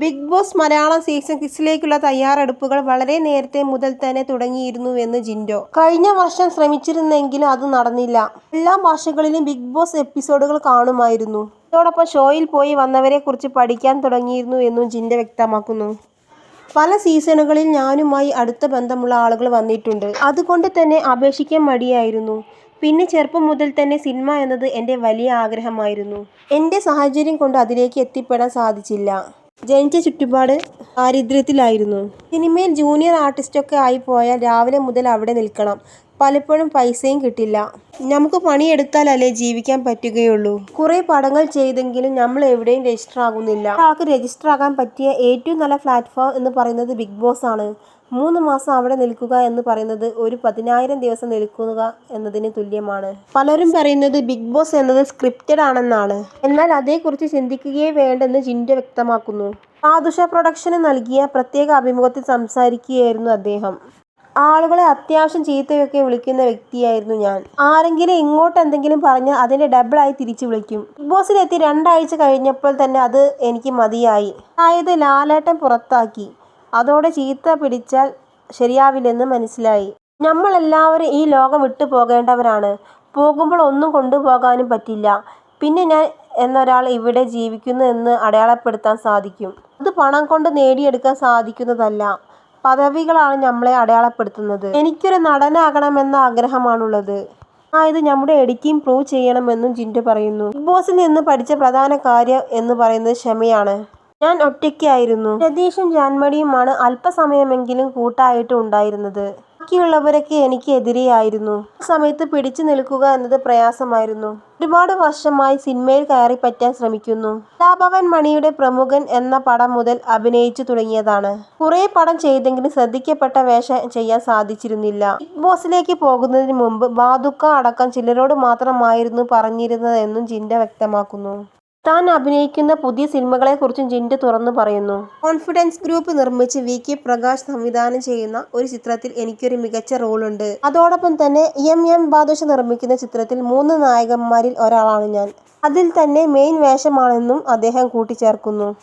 Big Boss Malayalam season സിക്സിലേക്കുള്ള തയ്യാറെടുപ്പുകൾ വളരെ നേരത്തെ മുതൽ തന്നെ തുടങ്ങിയിരുന്നുവെന്ന് ജിൻഡോ. കഴിഞ്ഞ വർഷം ശ്രമിച്ചിരുന്നെങ്കിലും അത് നടന്നില്ല. എല്ലാ ഭാഷകളിലും ബിഗ് ബോസ് എപ്പിസോഡുകൾ കാണുമായിരുന്നു. അതോടൊപ്പം ഷോയിൽ പോയി വന്നവരെ കുറിച്ച് പഠിക്കാൻ തുടങ്ങിയിരുന്നു എന്നും ജിൻഡോ വ്യക്തമാക്കുന്നു. പല സീസണുകളിൽ ഞാനുമായി അടുത്ത ബന്ധമുള്ള ആളുകൾ വന്നിട്ടുണ്ട്. അതുകൊണ്ട് തന്നെ അപേക്ഷിക്കാൻ മടിയായിരുന്നു. പിന്നെ ചെറുപ്പം മുതൽ തന്നെ സിനിമ എന്നത് എന്റെ വലിയ ആഗ്രഹമായിരുന്നു. എന്റെ സാഹചര്യം കൊണ്ട് അതിലേക്ക് എത്തിപ്പെടാൻ സാധിച്ചില്ല. ജനിച്ച ചുറ്റുപാട് ദാരിദ്ര്യത്തിലായിരുന്നു. സിനിമയിൽ ജൂനിയർ ആർട്ടിസ്റ്റൊക്കെ ആയി പോയാൽ രാവിലെ മുതൽ അവിടെ നിൽക്കണം. പലപ്പോഴും പൈസയും കിട്ടില്ല. നമുക്ക് പണിയെടുത്താലല്ലേ ജീവിക്കാൻ പറ്റുകയുള്ളൂ. കുറേ പടങ്ങൾ ചെയ്തെങ്കിലും നമ്മൾ എവിടെയും രജിസ്റ്റർ ആകുന്നില്ല. ആൾക്ക് രജിസ്റ്റർ ആകാൻ പറ്റിയ ഏറ്റവും നല്ല പ്ലാറ്റ്ഫോം എന്ന് പറയുന്നത് ബിഗ് ബോസ് ആണ്. മൂന്ന് മാസം അവിടെ നിൽക്കുക എന്ന് പറയുന്നത് ഒരു പതിനായിരം ദിവസം നിൽക്കുക എന്നതിന് തുല്യമാണ്. പലരും പറയുന്നത് ബിഗ് ബോസ് എന്നത് സ്ക്രിപ്റ്റഡ് ആണെന്നാണ്. എന്നാൽ അതേക്കുറിച്ച് ചിന്തിക്കുകയേ വേണ്ടെന്ന് ജിൻഡോ വ്യക്തമാക്കുന്നു. ആദുഷ പ്രൊഡക്ഷന് നൽകിയ പ്രത്യേക അഭിമുഖത്തിൽ സംസാരിക്കുകയായിരുന്നു അദ്ദേഹം. ആളുകളെ അത്യാവശ്യം ചീത്തയൊക്കെ വിളിക്കുന്ന വ്യക്തിയായിരുന്നു ഞാൻ. ആരെങ്കിലും ഇങ്ങോട്ട് എന്തെങ്കിലും പറഞ്ഞാൽ അതിന്റെ ഡബിളായി തിരിച്ചു വിളിക്കും. ബിഗ് ബോസിലെത്തി രണ്ടാഴ്ച കഴിഞ്ഞപ്പോൾ തന്നെ അത് എനിക്ക് മതിയായി. അതായത് ലാലേട്ടൻ പുറത്താക്കി. അതോടെ ചീത്ത പിടിച്ചാൽ ശരിയാവില്ലെന്ന് മനസ്സിലായി. നമ്മളെല്ലാവരും ഈ ലോകം വിട്ടു പോകേണ്ടവരാണ്. പോകുമ്പോൾ ഒന്നും കൊണ്ടുപോകാനും പറ്റില്ല. പിന്നെ ഞാൻ എന്നൊരാൾ ഇവിടെ ജീവിക്കുന്നു എന്ന് അടയാളപ്പെടുത്താൻ സാധിക്കും. അത് പണം കൊണ്ട് നേടിയെടുക്കാൻ സാധിക്കുന്നതല്ല. പദവികളാണ് നമ്മളെ അടയാളപ്പെടുത്തുന്നത്. എനിക്കൊരു നടനാകണമെന്ന ആഗ്രഹമാണുള്ളത്. അതായത് നമ്മുടെ എഡിക്കും പ്രൂവ് ചെയ്യണമെന്നും ജിൻഡോ പറയുന്നു. ബിഗ് ബോസിൽ നിന്ന് പഠിച്ച പ്രധാന കാര്യം എന്ന് പറയുന്നത് ക്ഷമയാണ്. ഞാൻ ഒറ്റയ്ക്കായിരുന്നു. രതീഷും ജാൻമണിയുമാണ് അല്പസമയമെങ്കിലും കൂട്ടായിട്ട് ഉണ്ടായിരുന്നത്. ബാക്കിയുള്ളവരൊക്കെ എനിക്ക് എതിരെയായിരുന്നു സമയത്ത് പിടിച്ചു നിൽക്കുക എന്നത് പ്രയാസമായിരുന്നു. ഒരുപാട് വർഷമായി സിനിമയിൽ കയറി പറ്റാൻ ശ്രമിക്കുന്നു. ലാഭവൻ മണിയുടെ പ്രമുഖൻ എന്ന പടം മുതൽ അഭിനയിച്ചു തുടങ്ങിയതാണ്. കുറെ പടം ചെയ്തെങ്കിലും ശ്രദ്ധിക്കപ്പെട്ട വേഷം ചെയ്യാൻ സാധിച്ചിരുന്നില്ല. ബിഗ് ബോസിലേക്ക് പോകുന്നതിന് മുമ്പ് ബാദുക്ക അടക്കം ചിലരോട് മാത്രമായിരുന്നു പറഞ്ഞിരുന്നതെന്നും ജിൻഡ വ്യക്തമാക്കുന്നു. താൻ അഭിനയിക്കുന്ന പുതിയ സിനിമകളെക്കുറിച്ചും ജിൻഡു തുറന്നു പറയുന്നു. കോൺഫിഡൻസ് ഗ്രൂപ്പ് നിർമ്മിച്ച് വി കെ പ്രകാശ് സംവിധാനം ചെയ്യുന്ന ഒരു ചിത്രത്തിൽ എനിക്കൊരു മികച്ച റോളുണ്ട്. അതോടൊപ്പം തന്നെ എം എം ബാദുഷ നിർമ്മിക്കുന്ന ചിത്രത്തിൽ മൂന്ന് നായകന്മാരിൽ ഒരാളാണ് ഞാൻ. അതിൽ തന്നെ മെയിൻ വേഷമാണെന്നും അദ്ദേഹം കൂട്ടിച്ചേർക്കുന്നു.